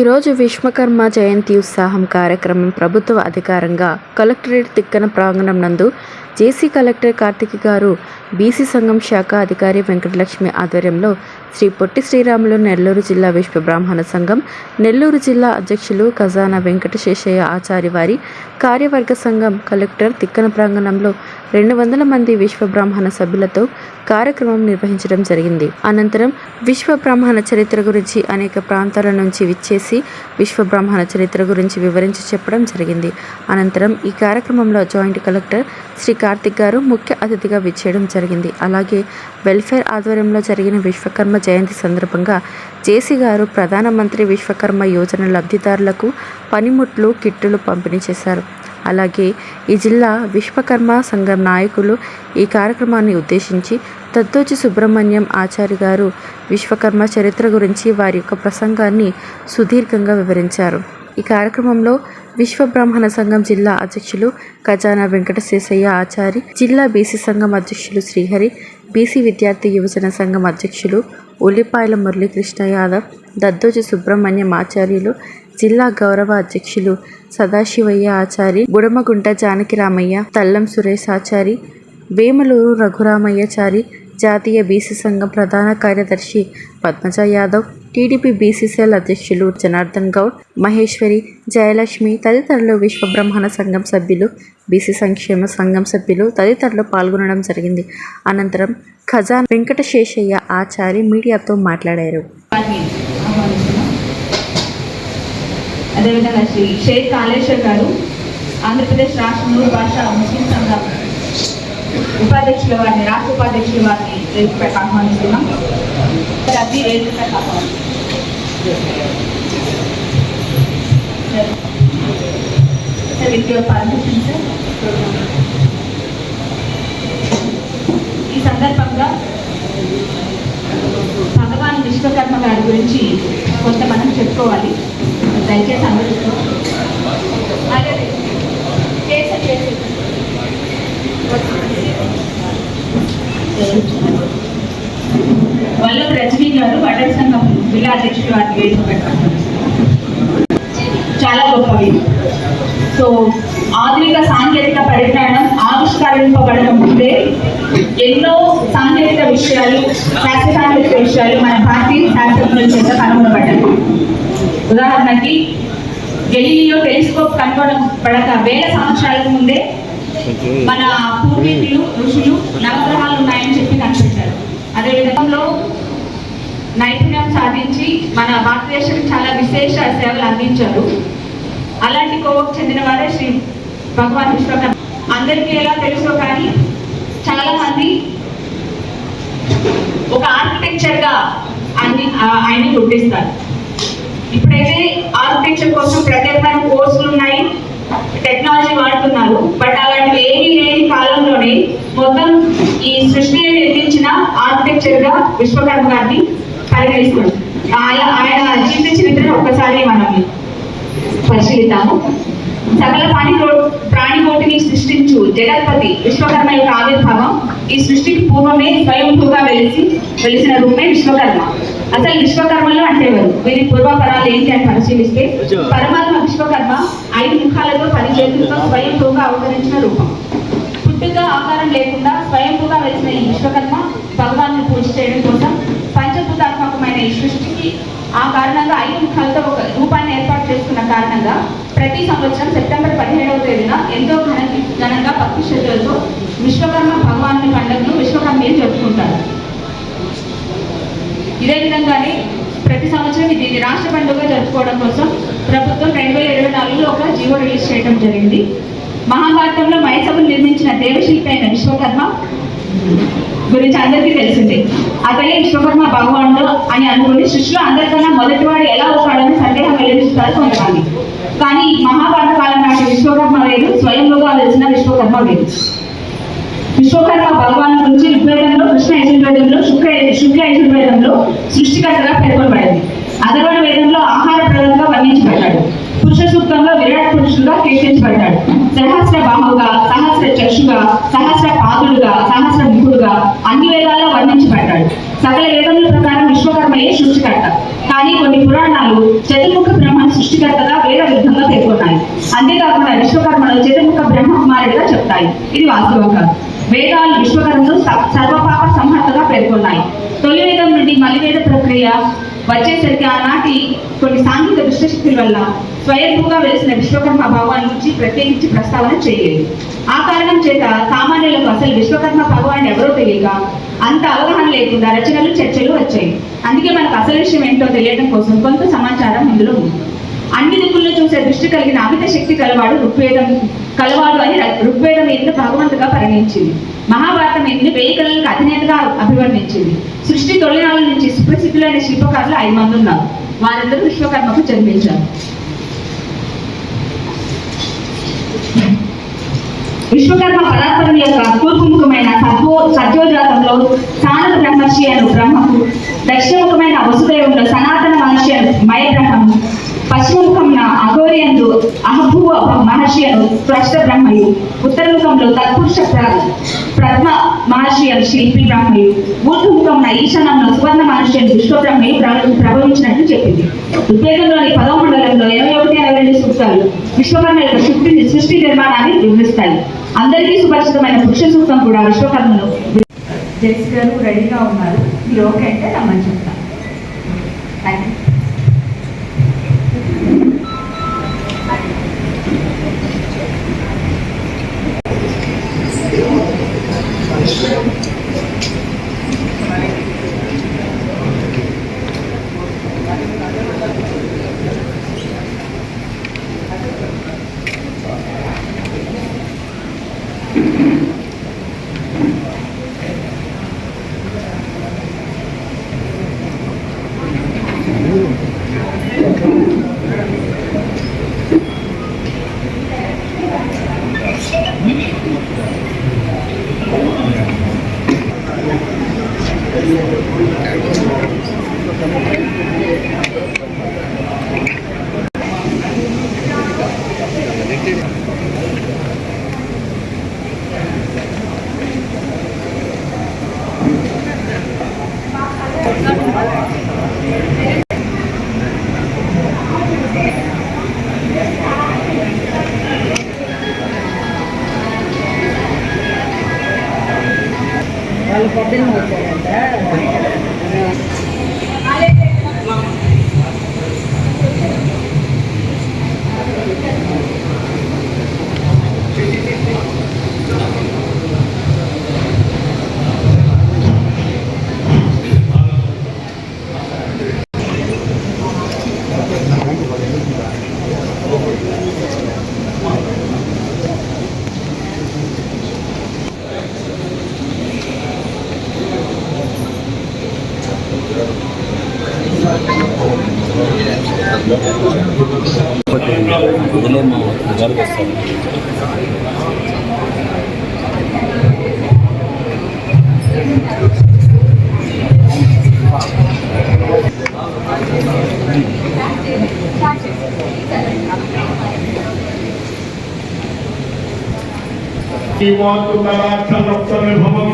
ఈరోజు విశ్వకర్మ జయంతి ఉత్సాహం కార్యక్రమం ప్రభుత్వ అధికారంగా కలెక్టరేట్ తిక్కన ప్రాంగణం నందు జేసీ కలెక్టర్ కార్తిక్ గారు బీసీ సంఘం శాఖ అధికారి వెంకటలక్ష్మి ఆధ్వర్యంలో శ్రీ పొట్టి శ్రీరాములు నెల్లూరు జిల్లా విశ్వ బ్రాహ్మణ సంఘం నెల్లూరు జిల్లా అధ్యక్షులు ఖజానా వెంకటశేషయ్య ఆచారి వారి కార్యవర్గ సంఘం కలెక్టర్ తిక్కన ప్రాంగణంలో రెండు వందల మంది విశ్వ బ్రాహ్మణ సభ్యులతో కార్యక్రమం నిర్వహించడం జరిగింది. అనంతరం విశ్వ బ్రాహ్మణ చరిత్ర గురించి అనేక ప్రాంతాల నుంచి విచ్చేసి విశ్వ బ్రాహ్మణ చరిత్ర గురించి వివరించి చెప్పడం జరిగింది. అనంతరం ఈ కార్యక్రమంలో జాయింట్ కలెక్టర్ శ్రీ కార్తిక్ గారు ముఖ్య అతిథిగా విచ్చేయడం జరిగింది జరిగింది. అలాగే వెల్ఫేర్ ఆధ్వర్యంలో జరిగిన విశ్వకర్మ జయంతి సందర్భంగా జేసీ గారు ప్రధానమంత్రి విశ్వకర్మ యోజన లబ్ధిదారులకు పనిముట్లు కిట్టులు పంపిణీ చేశారు. అలాగే ఈ జిల్లా విశ్వకర్మ సంఘం నాయకులు ఈ కార్యక్రమాన్ని ఉద్దేశించి దద్దోజి సుబ్రహ్మణ్యం ఆచార్య గారు విశ్వకర్మ చరిత్ర గురించి వారి యొక్క ప్రసంగాన్ని సుదీర్ఘంగా వివరించారు. ఈ కార్యక్రమంలో విశ్వ బ్రాహ్మణ సంఘం జిల్లా అధ్యక్షులు ఖజానా వెంకటశేషయ్య ఆచారి జిల్లా బీసీ సంఘం అధ్యక్షులు శ్రీహరి బీసీ విద్యార్థి యువజన సంఘం అధ్యక్షులు ఉల్లిపాయల మురళీకృష్ణ యాదవ్ దద్దోజి సుబ్రహ్మణ్యం ఆచార్యులు జిల్లా గౌరవ అధ్యక్షులు సదాశివయ్య ఆచారి గుడమగుంట జానకిరామయ్య తల్లం సురేష్ ఆచారి వేములూరు రఘురామయ్యచారి జాతీయ బీసీ సంఘం ప్రధాన కార్యదర్శి పద్మజ యాదవ్ టీడీపీ బీసీసీఎల్ అధ్యక్షులు జనార్దన్ గౌడ్ మహేశ్వరి జయలక్ష్మి తదితరులు విశ్వ సంఘం సభ్యులు బీసీ సంక్షేమ సంఘం సభ్యులు తదితరులు పాల్గొనడం జరిగింది. అనంతరం ఖజాన్ వెంకటశేషయ్య ఆచారి మీడియాతో మాట్లాడారు. అదేవిధంగా శ్రీ షేక్ కాళేశ్వర్ గారు ఆంధ్రప్రదేశ్ రాష్ట్ర మూడు భాష ముస్లిం సంఘం ఉపాధ్యక్షుల వారిని రాష్ట్ర ఉపాధ్యక్షుల వారిని ఆహ్వానిస్తున్నాం. ఆహ్వానిస్తున్నాం రద్దీ sir with your permission sir. ఈ సందర్భంగా భగవాన్ విశ్వకర్మ గారి గురించి కొంత మనం చెప్పుకోవాలి. దయచేసి అందరూ అదే చేసే చేసే. వల్లభ రజనీ గారు వడ్డర సంఘం జిల్లా అధ్యక్షుడు వారిని పెట్టారు చాలా గొప్పవి సో ఆధునిక సాంకేతిక పరిజ్ఞానం ఆవిష్కరింపబడక ముందే ఎన్నో సాంకేతిక విషయాలు శాస్త్రసాంకేతిక విషయాలు మన భారతీయ శాస్త్రజ్ఞుల చేత కనుగొనబడ్డాయి. ఉదాహరణకి గెలీలియో టెలిస్కోప్ కనుగొనబడక వేల సంవత్సరాలకు ముందే మన పూర్వీకులు ఋషులు నవగ్రహాలు ఉన్నాయని చెప్పి కనిపెట్టారు అదే విధంగా నైపుణ్యం సాధించి మన భారతదేశానికి చాలా విశేష సేవలు అందించారు. అలాంటి కోవకు చెందిన వారే శ్రీ భగవాన్ విశ్వకర్మ. అందరికీ ఎలా తెలుసో కానీ చాలా మంది ఒక ఆర్కిటెక్చర్గా అన్ని ఆయన్ని గుర్తిస్తారు. ఇప్పుడైతే ఆర్కిటెక్చర్ కోసం ప్రత్యేకమైన కోర్సు విశ్వకర్మ గారిని పరిగణిస్తుంది ఆయన ఆయన జీవిత చరిత్రను ఒక్కసారి మనం పరిశీలిద్దాము. సకల ప్రాణి ప్రాణికోటిని సృష్టించు జగత్పతి విశ్వకర్మ యొక్క ఆవిర్భావం ఈ సృష్టికి పూర్వమే స్వయంభూగా వెలిసి వెలిసిన రూపే విశ్వకర్మ. అసలు విశ్వకర్మలు అంటే ఎవరు? వీరి పూర్వపరాలు ఏంటి అని పరిశీలిస్తే పరమాత్మ విశ్వకర్మ ఐదు ముఖాలతో పది చేతులతో స్వయంభూగా అవతరించిన రూపం. పుట్టుగా ఆకారం లేకుండా స్వయంభూగా వెలిసిన ఈ విశ్వకర్మ భగవాన్ని పూజ చేయడం కోసం పంచభూతాత్మకమైన ఈ సృష్టికి ఆ కారణంగా ఐదు ముఖాలతో ఒక రూపాన్ని ఏర్పాటు చేసుకున్న కారణంగా ప్రతి సంవత్సరం సెప్టెంబర్ పదిహేడవ తేదీన ఎంతో ఘన ఘనంగా భక్తి శ్రద్ధలతో విశ్వకర్మ భగవాన్ని పండుగను విశ్వకర్మని జరుపుకుంటారు. ఇదే విధంగానే ప్రతి సంవత్సరం ఇది రాష్ట్ర పండుగ జరుపుకోవడం కోసం ప్రభుత్వం రెండు వేల ఇరవై నాలుగులో ఒక జీవో రిలీజ్ చేయడం జరిగింది. మహాభారతంలో మైసభను నిర్మించిన దేవశిల్పి అయిన విశ్వకర్మ గురించి అందరికీ తెలిసిందే. అతనే విశ్వకర్మ భగవానుడు అని అనుకుని సృష్టిలో అందరికన్నా మొదటివాడు ఎలా అవుతాడని సందేహం వెల్లడిస్తారు కొంతమంది కానీ మహాభారత కాలం నాటి విశ్వకర్మ వేరు స్వయంలోగా వెలిసిన విశ్వకర్మ వేరు. విశ్వకర్మ భగవాన్ గురించి ఋగ్వేదంలో కృష్ణ యజుర్వేదంలో శుక్ర శుక్ల యజుర్వేదంలో సృష్టికర్తగా పేర్కొనబడింది. అధర్వణ వేదంలో ఆహార ప్రదంగా వర్ణించబడ్డాడు. పురుష విరాట్ పురుషుడుగా కీర్తించబడ్డాడు సహస్ర బాహుగా సహస్ర చక్షుగా సహస్ర పాదుడుగా సహస్ర ముఖుడుగా అన్ని వేదాల్లో వర్ణించబడ్డాడు. సకల వేదముల ప్రకారం విశ్వకర్మయే సృష్టికర్త. కానీ కొన్ని పురాణాలు చతుర్ముఖ బ్రహ్మను సృష్టికర్తగా వేద విధంగా పేర్కొన్నాయి. అంతేకాకుండా విశ్వకర్మను చతుర్ముఖ బ్రహ్మ కుమారుడిగా చెప్తాయి. ఇది వాస్తవం కాదు. వేదాలు విశ్వకర్మను సర్వపాప సంహర్తగా పేర్కొన్నాయి. తొలి వేదం నుండి మలివేద ప్రక్రియ వచ్చేసరికి ఆనాటి కొన్ని సాంఘిక దుష్టశక్తుల వల్ల స్వయంభూగా వెలిసిన విశ్వకర్మ భగవాన్ గురించి ప్రత్యేకించి ప్రస్తావన చేయలేదు. ఆ కారణం చేత సామాన్యులకు అసలు విశ్వకర్మ భగవాన్ ఎవరో తెలియక అంత అవగాహన లేకుండా రచనలు చర్చలు వచ్చాయి. అందుకే మనకు అసలు విషయం ఏంటో తెలియడం కోసం కొంత సమాచారం ఇందులో ఉంది. అన్ని దిక్కుల్లో చూసే దృష్టి కలిగిన అమిత శక్తి కలవాడు ఋగ్వేదం కలవాడు అని ఋగ్వేదం ఎందుకు భగవంతుగా పరిగణించింది? మహాభారతం ఎందుకు వెయ్యి కళలకు అధినేతగా అభివర్ణించింది. సృష్టి తొలినాల నుంచి సుప్రసిద్ధులైన శిల్పకారులు ఐదు మంది ఉన్నారు. వారందరూ విశ్వకర్మకు జన్మించారు. విశ్వకర్మ పరాత్పరం యొక్క తూర్పుముఖమైన సత్వో సత్యోజాతంలో సానద బ్రహ్మర్షి అను బ్రహ్మకు దక్షిణముఖమైన వసుదేవుల్లో సనాతన మహర్షి అను మయ బ్రహ్మము పశ్చిమముఖంన అఘోరియందు అహభువ మహర్షి అను స్పష్ట బ్రహ్మయు ఉత్తరముఖంలో తత్పురుష ప్రథమ మహర్షి అను శిల్పి బ్రహ్మయు. ఊర్ధముఖంన ఈశానంలో సువర్ణ మహర్షి అను విశ్వబ్రహ్మయు ప్ర- ప్రభవించినట్లు చెప్పింది. ఋగ్వేదంలోని పదవ మండలంలో ఇరవై ఒకటి ఇరవై రెండు సూక్తాలు విశ్వకర్మ యొక్క సృష్టి సృష్టి నిర్మాణాన్ని వివరిస్తాయి. అందరికీ సుపరిచితమైన పురుష సూక్తం కూడా విశ్వకర్మను జెస్ గారు రెడీగా ఉన్నారు. మీరు ఓకే అంటే రమ్మని చెప్తాను. Thank you Thank you. Kalau kopi mau. É. శ్రీమాతృకలాక్షరప్తవిభవం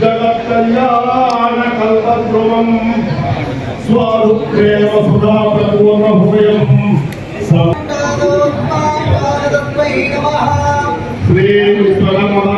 జగత్కల్యాణకల్పధ్రువం స్వరుక్రేమ సుధా ప్రపూర్ణభూయం శ్రీ విశ్వకర్మణ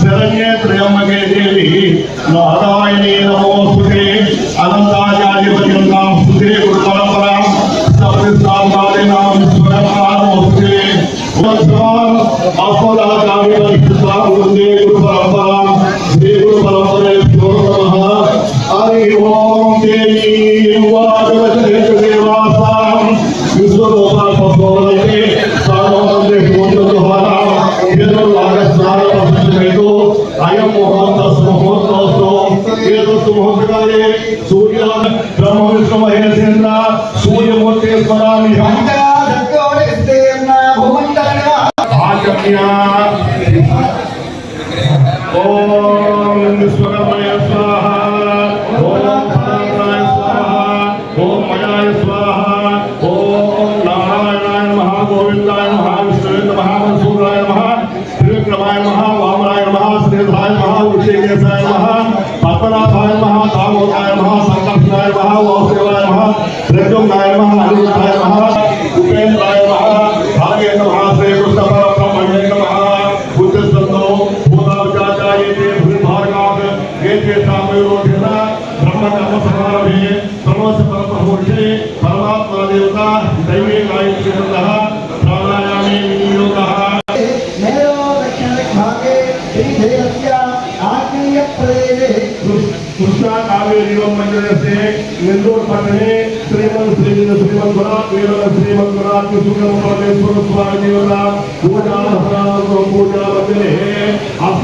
சரண்ய திரியம்பகே தேவி நாராயணி நமோ ఏతే సామయోధిన బ్రహ్మకర్మ సమారభే బ్రహ్మస్య పరమహోషే పరమాత్మా దేవత దైవే గాయత్రీ ప్రాణాయామే వినియోగः मेरो दक्षिणभागे श्रीधेयस्य आग्नेयप्रदेशे కృష్ణా కావేరీవం మంజరస్తే నెల్లూరు పట్టణే శ్రీమన్ శ్రీ శ్రీమంతుర వీర శ్రీమంతుర సుఖం పరమేశ్వర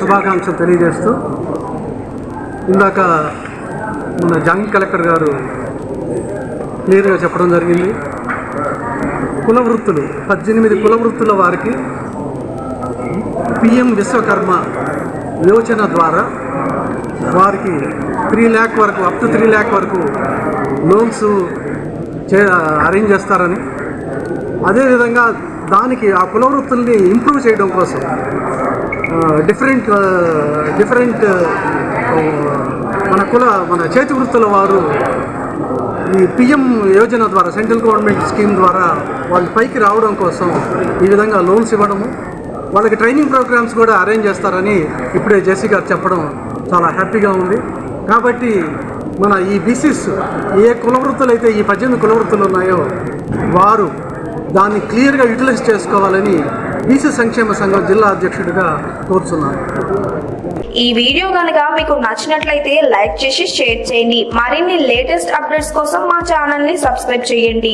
శుభాకాంక్షలు తెలియజేస్తూ ఇందాక మన జాయింట్ కలెక్టర్ గారు క్లియర్గా చెప్పడం జరిగింది. కుల వృత్తులు పద్దెనిమిది కుల వృత్తుల వారికి పిఎం విశ్వకర్మ యోచన ద్వారా వారికి త్రీ ల్యాక్ వరకు అప్ టు త్రీ ల్యాక్ వరకు లోన్స్ చే అరేంజ్ చేస్తారని. అదేవిధంగా దానికి ఆ కుల వృత్తుల్ని ఇంప్రూవ్ చేయడం కోసం డిఫరెంట్ డిఫరెంట్ మన కుల మన చేతి వృత్తుల వారు ఈ పిఎం యోజన ద్వారా సెంట్రల్ గవర్నమెంట్ స్కీమ్ ద్వారా వాళ్ళు పైకి రావడం కోసం ఈ విధంగా లోన్స్ ఇవ్వడము వాళ్ళకి ట్రైనింగ్ ప్రోగ్రామ్స్ కూడా అరేంజ్ చేస్తారని ఇప్పుడే జేసీ గారు చెప్పడం చాలా హ్యాపీగా ఉంది. కాబట్టి మన ఈ బీసీస్ ఏ కుల వృత్తులు అయితే ఈ పద్దెనిమిది కుల వృత్తులు ఉన్నాయో వారు దాన్ని క్లియర్గా యూటిలైజ్ చేసుకోవాలని బీసీ సంక్షేమ సంఘం జిల్లా అధ్యక్షుడిగా కోరుతున్నాను. ఈ వీడియో కనుక మీకు నచ్చినట్లయితే లైక్ చేసి షేర్ చేయండి. మరిన్ని లేటెస్ట్ అప్డేట్స్ కోసం మా ఛానల్ని సబ్స్క్రైబ్ చేయండి.